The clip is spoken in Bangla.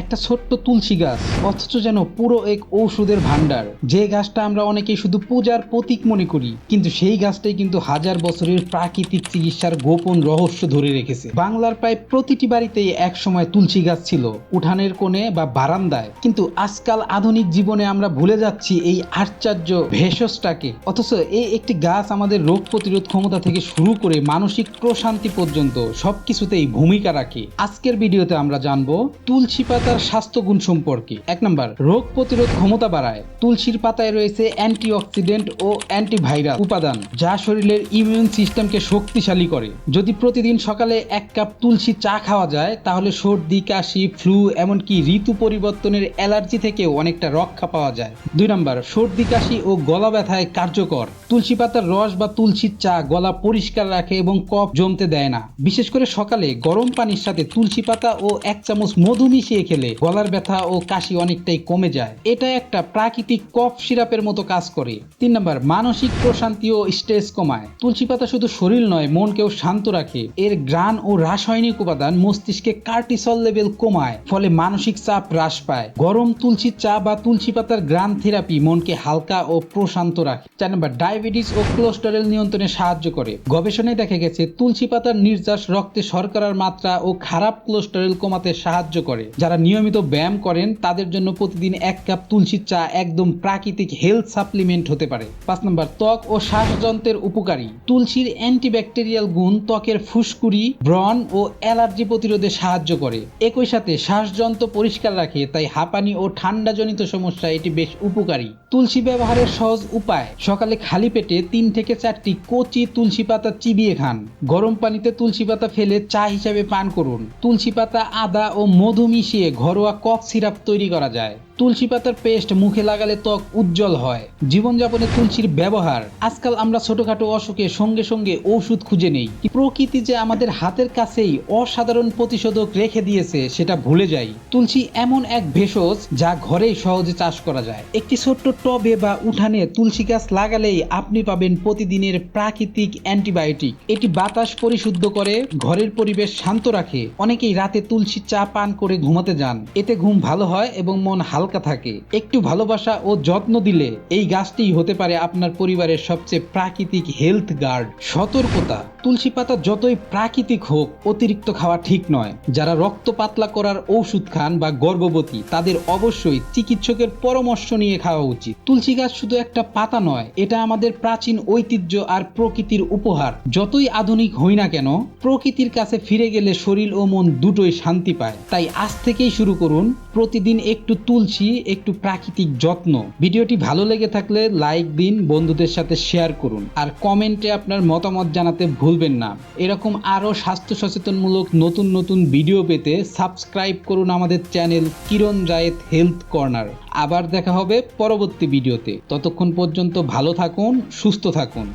একটা ছোট্ট তুলসী গাছ, অথচ যেন পুরো এক ঔষধের ভান্ডার যে গাছটা আমরা অনেকেই শুধু পূজার প্রতীক মনে করি, কিন্তু সেই গাছটাই কিন্তু হাজার বছরের প্রাকৃতিক চিকিৎসার গোপন রহস্য ধরে রেখেছে। বাংলার প্রায় প্রতিটি বাড়িতেই এক সময় তুলসী গাছ ছিল, উঠানের কোণে বা বারান্দায়। কিন্তু আজকাল আধুনিক জীবনে আমরা ভুলে যাচ্ছি এই আশ্চর্য ভেষজটাকে। অথচ এই একটি গাছ আমাদের রোগ প্রতিরোধ ক্ষমতা থেকে শুরু করে মানসিক প্রশান্তি পর্যন্ত সবকিছুতেই ভূমিকা রাখে। আজকের ভিডিওতে আমরা জানব তুলসী পাতার স্বাস্থ্যগুণ সম্পর্কে। এক নম্বর, রোগ প্রতিরোধ ক্ষমতা বাড়ায়। তুলসীর পাতায় রয়েছে অ্যান্টিঅক্সিডেন্ট ও অ্যান্টিভাইরাল উপাদান, যা শরীরের ইমিউন সিস্টেমকে শক্তিশালী করে। যদি প্রতিদিন সকালে এক কাপ তুলসী চা খাওয়া যায়, তাহলে সর্দি, কাশি, ফ্লু, এমনকি ঋতু পরিবর্তনের অ্যালার্জি থেকেও অনেকটা রক্ষা পাওয়া যায়। দুই নম্বর, সর্দি, কাশি ও গলা ব্যথায় কার্যকর। তুলসী পাতার রস বা তুলসীর চা গলা পরিষ্কার রাখে এবং কফ জমতে দেয় না। বিশেষ করে সকালে গরম পানির সাথে তুলসী পাতা ও এক চামচ মধু মিশিয়ে খেলে গলার ব্যথা ও কাশি অনেকটাই কমে যায়। এটা একটা প্রাকৃতিক কফ সিরাপের মতো কাজ করে। তিন নম্বর, মানসিক প্রশান্তি ও স্ট্রেস কমায়। তুলসী পাতা শুধু শরীর নয়, মনকেও শান্ত রাখে। এর গ্রান ও রাসায়নিক উপাদান মস্তিষ্কে কার্টিসল লেভেল কমায়, ফলে মানসিক চাপ হ্রাস পায়। গরম তুলসী চা বা তুলসী পাতার গ্রান থেরাপি মনকে হালকা ও প্রশান্ত রাখে। চার নম্বর, ডায়াবেটিস ও কোলেস্টেরল নিয়ন্ত্রণে সাহায্য করে। গবেষণায় দেখা গেছে, তুলসী পাতার নির্যাস রক্তে শর্করার মাত্রা ও খারাপ কোলেস্টেরল কমাতে সাহায্য করে, যারা নিয়মিত ব্যায়াম করেন, তাদের জন্য প্রতিদিন এক কাপ তুলসী চা একদম প্রাকৃতিক হেলথ সাপ্লিমেন্ট হতে পারে। পাঁচ নম্বর, ত্বক ও শ্বাসযন্ত্রের উপকারী। তুলসীর অ্যান্টিব্যাকটেরিয়াল গুণ ত্বকের ফুসকুড়ি, ব্রণ ও অ্যালার্জি প্রতিরোধে সাহায্য করে। একই সাথে শ্বাসযন্ত্র পরিষ্কার রাখে, তাই হাঁপানি ও ঠান্ডাজনিত সমস্যা এটি বেশ উপকারী। তুলসী ব্যবহারের সহজ উপায়, সকালে খালি পেটে তিন থেকে চারটি কচি তুলসী পাতা চিবিয়ে খান। গরম পানিতে তুলসী পাতা ফেলে চা হিসাবে পান করুন। তুলসী পাতা, আদা ও মধু মিশিয়ে ঘরোয়া কফ সিরাপ তৈরি করা যায়। তুলসী পাতার পেস্ট মুখে লাগালে ত্বক উজ্জ্বল হয়। জীবনযাপনে তুলসীর ব্যবহার। আজকাল আমরা ছোটখাটো অসুখে সঙ্গে সঙ্গে ঔষধ খুঁজে নেই। প্রকৃতি যে আমাদের হাতের কাছেই অসাধারণ প্রতিষেধক রেখে দিয়েছে, সেটা ভুলে যাই। তুলসী এমন এক ভেষজ যা ঘরেই সহজে চাষ করা যায়। একটি ছোট্ট টবে বা উঠানে তুলসী গাছ লাগালেই আপনি পাবেন প্রতিদিনের প্রাকৃতিক অ্যান্টিবায়োটিক। এটি বাতাস পরিশুদ্ধ করে, ঘরের পরিবেশ শান্ত রাখে। অনেকেই রাতে তুলসী চা পান করে ঘুমাতে যান। এতে ঘুম ভালো হয় এবং মন হালকা থাকে। একটু ভালোবাসা ও যত্ন দিলে এই গাছটি হতে পারে আপনার পরিবারের সবচেয়ে প্রাকৃতিক হেলথ গার্ড সতর্কতা। তুলসী পাতা যতই প্রাকৃতিক হোক, অতিরিক্ত খাওয়া ঠিক নয়। যারা রক্ত পাতলা করার ওষুধ খান বা গর্ভবতী, তাদের অবশ্যই চিকিৎসকের পরামর্শ নিয়ে খাওয়া উচিত। তুলসী গাছ শুধু একটা পাতা নয়, এটা আমাদের প্রাচীন ঐতিহ্য আর প্রকৃতির উপহার। যতই আধুনিক হই না কেন, প্রকৃতির কাছে ফিরে গেলে শরীর ও মন দুটোই শান্তি পায়। তাই আজ থেকেই শুরু করুন, প্রতিদিন একটু তুলসী একটু প্রাকৃতিক যত্ন। ভিডিওটি ভালো লেগে থাকলে লাইক দিন, বন্ধুদের সাথে শেয়ার করুন। আর কমেন্টে আপনার মতামত জানাতে ভুলবেন না। এরকম আরও স্বাস্থ্য সচেতনমূলক নতুন নতুন ভিডিও পেতে সাবস্ক্রাইব করুন আমাদের channel Kiran Rayet health corner. আবার দেখা হবে পরবর্তী ভিডিওতে। ততক্ষণ পর্যন্ত ভালো থাকুন, সুস্থ থাকুন।